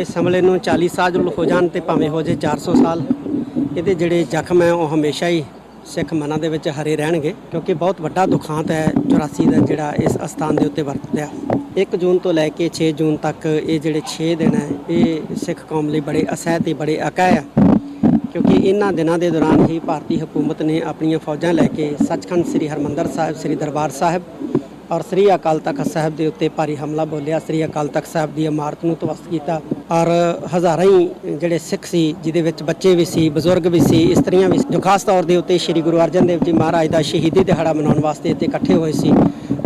ਇਸ ਹਮਲੇ ਨੂੰ 40 ਸਾਲ ਹੋ ਜਾਣ ਤੇ ਭਾਵੇਂ ਹੋ ਜੇ 400 ਸਾਲ। ਇਹਦੇ ਜਿਹੜੇ ਜ਼ਖਮ ਹੈ, ਉਹ ਹਮੇਸ਼ਾ ਹੀ ਸਿੱਖ ਮਨਾਂ ਦੇ ਵਿੱਚ ਹਰੇ ਰਹਿਣਗੇ ਕਿਉਂਕਿ ਬਹੁਤ ਵੱਡਾ ਦੁਖਾਂਤ ਹੈ 84 ਦਾ ਜਿਹੜਾ ਇਸ ਅਸਥਾਨ ਦੇ ਉੱਤੇ ਵਰਤਿਆ 1 ਜੂਨ ਤੋਂ ਲੈ ਕੇ 6 ਜੂਨ ਤੱਕ ਇਹ ਜਿਹੜੇ 6 ਦਿਨ ਹੈ, ਇਹ ਸਿੱਖ ਕੌਮ ਲਈ ਬੜੇ ਅਸਹਿ ਤੇ ਬੜੇ ਅਕਾਇ ਆ। ਕਿਉਂਕਿ ਇਹਨਾਂ ਦਿਨਾਂ ਦੇ ਦੌਰਾਨ ਹੀ ਭਾਰਤੀ ਹਕੂਮਤ ਨੇ ਆਪਣੀਆਂ ਫੌਜਾਂ ਲੈ ਕੇ ਸੱਚਖੰਡ ਸ੍ਰੀ ਹਰਮੰਦਰ ਸਾਹਿਬ, ਸ੍ਰੀ ਦਰਬਾਰ ਸਾਹਿਬ ਔਰ ਸ੍ਰੀ ਅਕਾਲ ਤਖਤ ਸਾਹਿਬ ਦੇ ਉੱਤੇ ਭਾਰੀ ਹਮਲਾ ਬੋਲਿਆ। ਸ੍ਰੀ ਅਕਾਲ ਤਖਤ ਸਾਹਿਬ ਦੀ ਇਮਾਰਤ ਨੂੰ ਤਵਸਤ ਕੀਤਾ। ਔਰ ਹਜ਼ਾਰਾਂ ਹੀ ਜਿਹੜੇ ਸਿੱਖ ਸੀ ਜਿਹਦੇ ਵਿੱਚ ਬੱਚੇ ਵੀ ਸੀ ਬਜ਼ੁਰਗ ਵੀ ਸੀ ਇਸਤਰੀਆਂ ਵੀ ਸੀ, ਜੋ ਖਾਸ ਤੌਰ ਦੇ ਉੱਤੇ ਸ੍ਰੀ ਗੁਰੂ ਅਰਜਨ ਦੇਵ ਜੀ ਮਹਾਰਾਜ ਦਾ ਸ਼ਹੀਦੀ ਦਿਹਾੜਾ ਮਨਾਉਣ ਵਾਸਤੇ ਇੱਥੇ ਇਕੱਠੇ ਹੋਏ ਸੀ।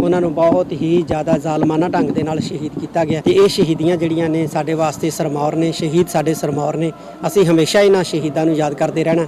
ਉਹਨਾਂ ਨੂੰ ਬਹੁਤ ਹੀ ਜ਼ਿਆਦਾ ਜ਼ਾਲਮਾਨਾ ਢੰਗ ਦੇ ਨਾਲ ਸ਼ਹੀਦ ਕੀਤਾ ਗਿਆ ਤੇ ਇਹ ਸ਼ਹੀਦੀਆਂ ਜਿਹੜੀਆਂ ਨੇ ਸਾਡੇ ਵਾਸਤੇ ਸਰਮੌਰ ਨੇ ਸ਼ਹੀਦ ਸਾਡੇ ਸਰਮੌਰ ਨੇ ਅਸੀਂ ਹਮੇਸ਼ਾ ਇਹਨਾਂ ਸ਼ਹੀਦਾਂ ਨੂੰ ਯਾਦ ਕਰਦੇ ਰਹਿਣਾ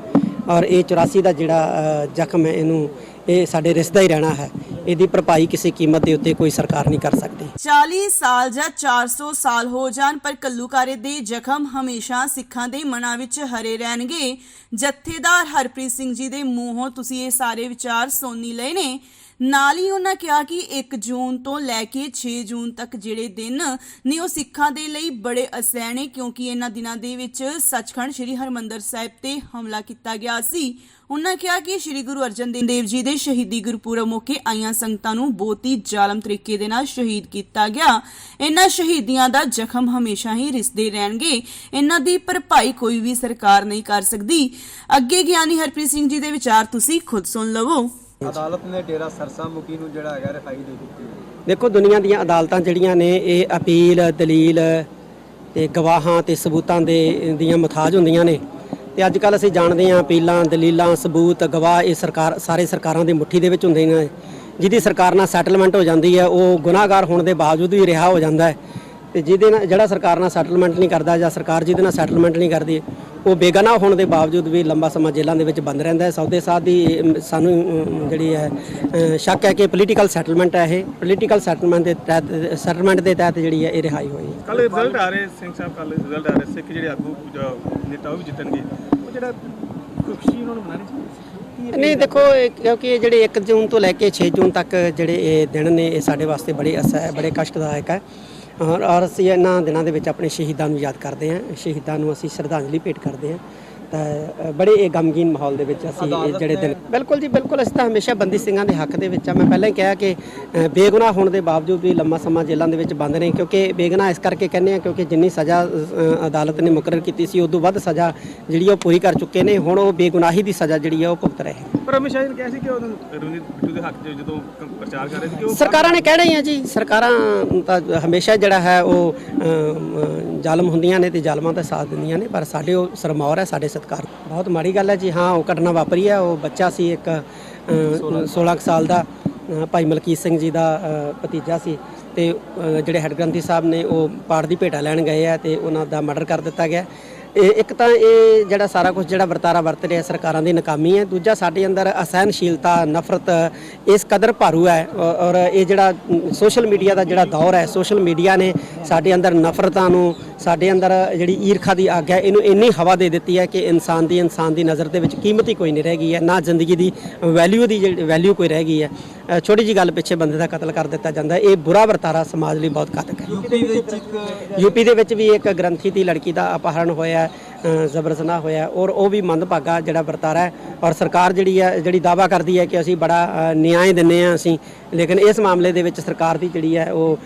ਔਰ ਇਹ 84 ਦਾ ਜਿਹੜਾ ਜ਼ਖਮ ਹੈ ਇਹਨੂੰ ਇਹ ਸਾਡੇ ਰਿਸ਼ਤਾ ਹੀ ਰਹਿਣਾ ਹੈ। ਇਹਦੀ ਭਰਪਾਈ ਕਿਸੇ ਕੀਮਤ ਦੇ ਉੱਤੇ ਕੋਈ ਸਰਕਾਰ ਨਹੀਂ ਕਰ ਸਕਦੀ। 40 ਸਾਲ ਜਾਂ 400 ਸਾਲ ਹੋ ਜਾਣ ਪਰ ਕੱਲੂਕਾਰੇ ਦੇ ਜ਼ਖਮ ਹਮੇਸ਼ਾ ਸਿੱਖਾਂ ਦੇ ਮਨਾਂ ਵਿੱਚ ਹਰੇ ਰਹਿਣਗੇ। ਜਥੇਦਾਰ ਹਰਪ੍ਰੀਤ ਸਿੰਘ ਜੀ ਦੇ ਮੂੰਹੋਂ ਤੁਸੀਂ ਇਹ ਸਾਰੇ ਵਿਚਾਰ ਸੋਨੀ ਲਏ ਨੇ। ਨਾਲ ਹੀ ਉਹਨਾਂ ਕਿਹਾ ਕਿ 1 ਜੂਨ ਤੋਂ ਲੈ ਕੇ 6 ਜੂਨ ਤੱਕ ਜਿਹੜੇ ਦਿਨ ਨੇ ਉਹ ਸਿੱਖਾਂ ਦੇ ਲਈ ਬੜੇ ਅਸਹਿਣੇ, ਕਿਉਂਕਿ ਇਹਨਾਂ ਦਿਨਾਂ ਦੇ ਵਿੱਚ ਸੱਚਖੰਡ ਸ੍ਰੀ ਹਰਮੰਦਰ ਸਾਹਿਬ ਤੇ ਹਮਲਾ ਕੀਤਾ ਗਿਆ ਸੀ। ਉਹਨਾਂ ਕਿਹਾ ਕਿ ਸ੍ਰੀ ਗੁਰੂ ਅਰਜਨ ਦੇਵ ਜੀ ਦੇ ਸ਼ਹੀਦੀ ਗੁਰਪੁਰਬ ਮੌਕੇ ਆਈਆਂ ਸੰਗਤਾਂ ਨੂੰ ਬਹੁਤ ਹੀ ਜ਼ਾਲਮ ਤਰੀਕੇ ਦੇ ਨਾਲ ਸ਼ਹੀਦ ਕੀਤਾ ਗਿਆ। ਇਹਨਾਂ ਸ਼ਹੀਦੀਆਂ ਦਾ ਜ਼ਖਮ ਹਮੇਸ਼ਾ ਹੀ ਰਿਸਦੇ ਰਹਿਣਗੇ। ਇਹਨਾਂ ਦੀ ਭਰਪਾਈ ਕੋਈ ਵੀ ਸਰਕਾਰ ਨਹੀਂ ਕਰ ਸਕਦੀ। ਅੱਗੇ ਗਿਆਨੀ ਹਰਪ੍ਰੀਤ ਸਿੰਘ ਜੀ ਦੇ ਵਿਚਾਰ ਤੁਸੀਂ ਖੁਦ ਸੁਣ ਲਵੋ। ਅਦਾਲਤ ਨੇ ਡੇਰਾ ਸਰਸਾ ਮੁਖੀ ਨੂੰ ਜਿਹੜਾ ਹੈਗਾ ਰਿਹਾਈ ਦੇ ਦਿੱਤੀ। ਦੇਖੋ ਦੁਨੀਆ ਦੀਆਂ ਅਦਾਲਤਾਂ ਜਿਹੜੀਆਂ ਨੇ ਇਹ ਅਪੀਲ ਦਲੀਲ ਤੇ ਗਵਾਹਾਂ ਤੇ ਸਬੂਤਾਂ ਦੇ ਦੀਆਂ ਮੁਤਾਜ ਹੁੰਦੀਆਂ ਨੇ। ਤੇ ਅੱਜ ਕੱਲ ਅਸੀਂ ਜਾਣਦੇ ਹਾਂ ਅਪੀਲਾਂ ਦਲੀਲਾਂ ਸਬੂਤ ਗਵਾਹ ਇਹ ਸਰਕਾਰ ਸਾਰੇ ਸਰਕਾਰਾਂ ਦੀ ਮੁੱਠੀ ਦੇ ਵਿੱਚ ਹੁੰਦੇ ਨੇ। ਜਿਹਦੀ ਸਰਕਾਰ ਨਾਲ ਸੈਟਲਮੈਂਟ ਹੋ ਜਾਂਦੀ ਹੈ ਉਹ ਗੁਨਾਹਗਾਰ ਹੋਣ ਦੇ ਬਾਵਜੂਦ ਵੀ ਰਿਹਾ ਹੋ ਜਾਂਦਾ ਹੈ। ਤੇ ਜਿਹਦੇ ਨਾਲ ਜਿਹੜਾ ਸਰਕਾਰ ਨਾਲ ਸੈਟਲਮੈਂਟ ਨਹੀਂ ਕਰਦਾ ਜਾਂ ਸਰਕਾਰ ਜਿਹਦੇ ਨਾਲ ਸੈਟਲਮੈਂਟ ਨਹੀਂ ਕਰਦੀ ਉਹ ਬੇਗਨਾਹ ਹੋਣ ਦੇ ਬਾਵਜੂਦ ਵੀ ਲੰਬਾ ਸਮਾਂ ਜੇਲ੍ਹਾਂ ਦੇ ਵਿੱਚ ਬੰਦ ਰਹਿੰਦਾ ਹੈ। ਸੌਦੇ ਸਾਧ ਦੀ ਸਾਨੂੰ ਜਿਹੜੀ ਹੈ ਸ਼ੱਕ ਹੈ ਕਿ ਪੋਲੀਟੀਕਲ ਸੈਟਲਮੈਂਟ ਹੈ ਇਹ। ਪੋਲੀਟੀਕਲ ਸੈਟਲਮੈਂਟ ਦੇ ਤਹਿਤ ਸੈਟਲਮੈਂਟ ਦੇ ਤਹਿਤ ਜਿਹੜੀ ਹੈ ਇਹ ਰਿਹਾਈ ਹੋਈ ਹੈ। ਕੱਲ ਰਿਜ਼ਲਟ ਆ ਰਹੇ ਸਿੰਘ ਸਾਹਿਬ ਕੱਲ ਰਿਜ਼ਲਟ ਆ ਰਹੇ। ਸਿੱਖ ਜਿਹੜੇ ਆਗੂ ਨੇਤਾ ਉਹ ਵੀ ਜਿੱਤਣਗੇ। ਉਹ ਜਿਹੜਾ ਖੁਸ਼ੀ ਉਹਨਾਂ ਨੂੰ ਮਨਾਣੀ ਚਾਹੀਦੀ ਨਹੀਂ ਦੇਖੋ ਕਿਉਂਕਿ ਇਹ ਜਿਹੜੇ 1 ਜੂਨ ਤੋਂ ਲੈ ਕੇ 6 ਜੂਨ ਤੱਕ ਜਿਹੜੇ ਇਹ ਦਿਨ ਨੇ ਇਹ ਸਾਡੇ ਵਾਸਤੇ ਬੜੇ ਅਸਹਿ ਹੈ ਬੜੇ ਕਸ਼ਟਦਾਇਕ ਹੈ। ਔਰ ਔਰ ਅਸੀਂ ਇਹਨਾਂ ਦਿਨਾਂ ਦੇ ਵਿੱਚ ਆਪਣੇ ਸ਼ਹੀਦਾਂ ਨੂੰ ਯਾਦ ਕਰਦੇ ਹਾਂ। ਸ਼ਹੀਦਾਂ ਨੂੰ ਅਸੀਂ ਸ਼ਰਧਾਂਜਲੀ ਭੇਟ ਕਰਦੇ ਹਾਂ। ਤਾਂ ਬੜੇ ਇਹ ਗਮਗੀਨ ਮਾਹੌਲ ਦੇ ਵਿੱਚ ਅਸੀਂ ਇਹ ਜਿਹੜੇ ਦਿਨ ਬਿਲਕੁਲ ਜੀ ਬਿਲਕੁਲ ਅਸੀਂ ਤਾਂ ਹਮੇਸ਼ਾ ਬੰਦੀ ਸਿੰਘਾਂ ਦੇ ਹੱਕ ਦੇ ਵਿੱਚ ਆ ਮੈਂ ਪਹਿਲਾਂ ਹੀ ਕਿਹਾ ਕਿ ਅ, ਬੇਗੁਨਾਹ ਹੋਣ ਦੇ ਬਾਵਜੂਦ ਵੀ ਲੰਮਾ ਸਮਾਂ ਜੇਲ੍ਹਾਂ ਦੇ ਵਿੱਚ ਬੰਦ ਨੇ ਕਿਉਂਕਿ ਬੇਗੁਨਾਹ ਇਸ ਕਰਕੇ ਕਹਿੰਦੇ ਆ ਕਿਉਂਕਿ ਜਿੰਨੀ ਸਜ਼ਾ ਅਦਾਲਤ ਨੇ ਮੁਕਰਰ ਕੀਤੀ ਸੀ ਉਦੋਂ ਵੱਧ ਸਜ਼ਾ ਜਿਹੜੀ ਉਹ ਪੂਰੀ ਕਰ ਚੁੱਕੇ ਨੇ। ਹੁਣ ਉਹ ਬੇਗੁਨਾਹੀ ਦੀ ਸਜ਼ਾ ਜਿਹੜੀ ਆ ਉਹ ਭੁਗਤ ਰਹੇ ਅਮਿਤ ਸ਼ਾਹ ਜੀ ਨੇ ਕਿਹਾ ਸੀ ਕਿ ਉਦੋਂ ਰਵਨੀਤ ਬਿੱਟੂ ਦੇ ਹੱਕ 'ਚ ਜਦੋਂ ਕ- ਪ੍ਰਚਾਰ ਕਰ ਰਹੇ ਸੀ ਕਿ ਉਹ ਸਰਕਾਰਾਂ ਨੇ ਕਹਿਣਾ ਹੀ ਆ ਜੀ ਸਰਕਾਰਾਂ ਤਾਂ ਹਮੇਸ਼ਾ ਜਿਹੜਾ ਹੈ ਉਹ ਅਮ, ਜ਼ਾਲਮ ਹੁੰਦੀਆਂ ਨੇ ਤੇ ਜ਼ਾਲਮਾਂ ਦਾ ਸਾਥ ਦਿੰਦੀਆਂ ਨੇ ਪਰ ਸਾਡੇ ਉਹ ਸਰਮੌਰ ਹੈ ਸਾਡੇ ਸਤਕਾਰ ਬਹੁਤ ਮਾੜੀ ਗੱਲ ਹੈ ਜੀ। ਹਾਂ ਉਹ ਘਟਨਾ ਵਾਪਰੀ ਹੈ ਉਹ ਬੱਚਾ ਸੀ ਇੱਕ ਅ, 16 ਕੁ ਸਾਲ ਦਾ ਭਾਈ ਮਲਕੀਤ ਸਿੰਘ ਜੀ ਦਾ ਭਤੀਜਾ ਸੀ ਤੇ ਜਿਹੜੇ ਹੈੱਡ ਗ੍ਰੰਥੀ ਸਾਹਿਬ ਨੇ ਉਹ ਪਾੜ ਦੀ ਭੇਟਾ ਲੈਣ ਗਏ ਆ ਤੇ ਉਹਨਾਂ ਦਾ ਮਰਡਰ ਕਰ ਦਿੱਤਾ ਗਿਆ ਇਹ ਇੱਕ ਤਾਂ ਇਹ ਜਿਹੜਾ ਸਾਰਾ ਕੁਝ ਜਿਹੜਾ ਵਰਤਾਰਾ ਵਰਤ ਰਿਹਾ ਸਰਕਾਰਾਂ ਦੀ ਨਾਕਾਮੀ ਹੈ, ਦੂਜਾ ਸਾਡੇ ਅੰਦਰ ਅਸਹਿਣਸ਼ੀਲਤਾ, ਨਫ਼ਰਤ ਇਸ ਕਦਰ ਭਾਰੂ ਹੈ ਔਰ ਇਹ ਜਿਹੜਾ ਸੋਸ਼ਲ ਮੀਡੀਆ ਦਾ ਜਿਹੜਾ ਦੌਰ ਹੈ, ਸੋਸ਼ਲ ਮੀਡੀਆ ਨੇ ਸਾਡੇ ਅੰਦਰ ਨਫ਼ਰਤਾਂ ਨੂੰ, ਸਾਡੇ ਅੰਦਰ ਜਿਹੜੀ ਈਰਖਾ ਦੀ ਅੱਗ ਹੈ, ਇਹਨੂੰ ਇੰਨੀ ਹਵਾ ਦੇ ਦਿੱਤੀ ਹੈ ਕਿ ਇਨਸਾਨ ਦੀ ਇਨਸਾਨ ਦੀ ਨਜ਼ਰ ਦੇ ਵਿੱਚ ਕੀਮਤ ਹੀ ਕੋਈ ਨਹੀਂ ਰਹਿ ਗਈ ਹੈ, ਨਾ ਜ਼ਿੰਦਗੀ ਦੀ ਵੈਲਿਊ ਦੀ ਜਿਹੜੀ ਵੈਲਿਊ ਕੋਈ ਰਹਿ ਗਈ ਹੈ। ਛੋਟੀ ਜੀ ਗੱਲ ਪਿੱਛੇ ਬੰਦੇ ਦਾ ਕਤਲ ਕਰ ਦਿੱਤਾ ਜਾਂਦਾ। ਇਹ ਬੁਰਾ ਵਰਤਾਰਾ ਸਮਾਜ ਲਈ ਬਹੁਤ ਘਾਤਕ ਹੈ ਯੂਪੀ ਵਿੱਚ ਇੱਕ ਯੂਪੀ ਦੇ ਵਿੱਚ ਵੀ ਇੱਕ ਗ੍ਰੰਥੀ ਦੀ ਲੜਕੀ ਦਾ ਅਪਹਰਣ ਹੋਇਆ ਹੈ, ਅ, ਜ਼ਬਰ ਜ਼ਨਾ ਹੋਇਆ ਹੈ ਔਰ ਉਹ ਵੀ ਮੰਦਭਾਗਾ ਜਿਹੜਾ ਵਰਤਾਰਾ ਹੈ ਔਰ ਸਰਕਾਰ ਜਿਹੜੀ ਹੈ ਜਿਹੜੀ ਦਾਵਾ ਕਰਦੀ ਹੈ ਕਿ ਅਸੀਂ ਬੜਾ ਨਿਆਂ ਦਿੰਨੇ ਆ ਅਸੀਂ ਲੇਕਿਨ ਇਸ ਮਾਮਲੇ ਦੇ ਵਿੱਚ ਸਰਕਾਰ ਦੀ ਜਿਹੜੀ ਹੈ ਉਹ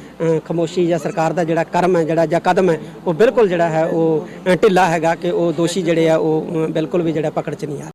ਖਾਮੋਸ਼ੀ ਜਾਂ ਸਰਕਾਰ ਦਾ ਜਿਹੜਾ ਕਰਮ ਹੈ ਜਿਹੜਾ ਜਾਂ ਕਦਮ ਹੈ ਉਹ ਬਿਲਕੁਲ ਜਿਹੜਾ ਹੈ ਉਹ ਢਿੱਲਾ ਹੈਗਾ ਕਿ ਉਹ ਦੋਸ਼ੀ ਜਿਹੜੇ ਆ ਉਹ ਬਿਲਕੁਲ ਵੀ ਜਿਹੜਾ ਪਕੜ 'ਚ ਨਹੀਂ ਆ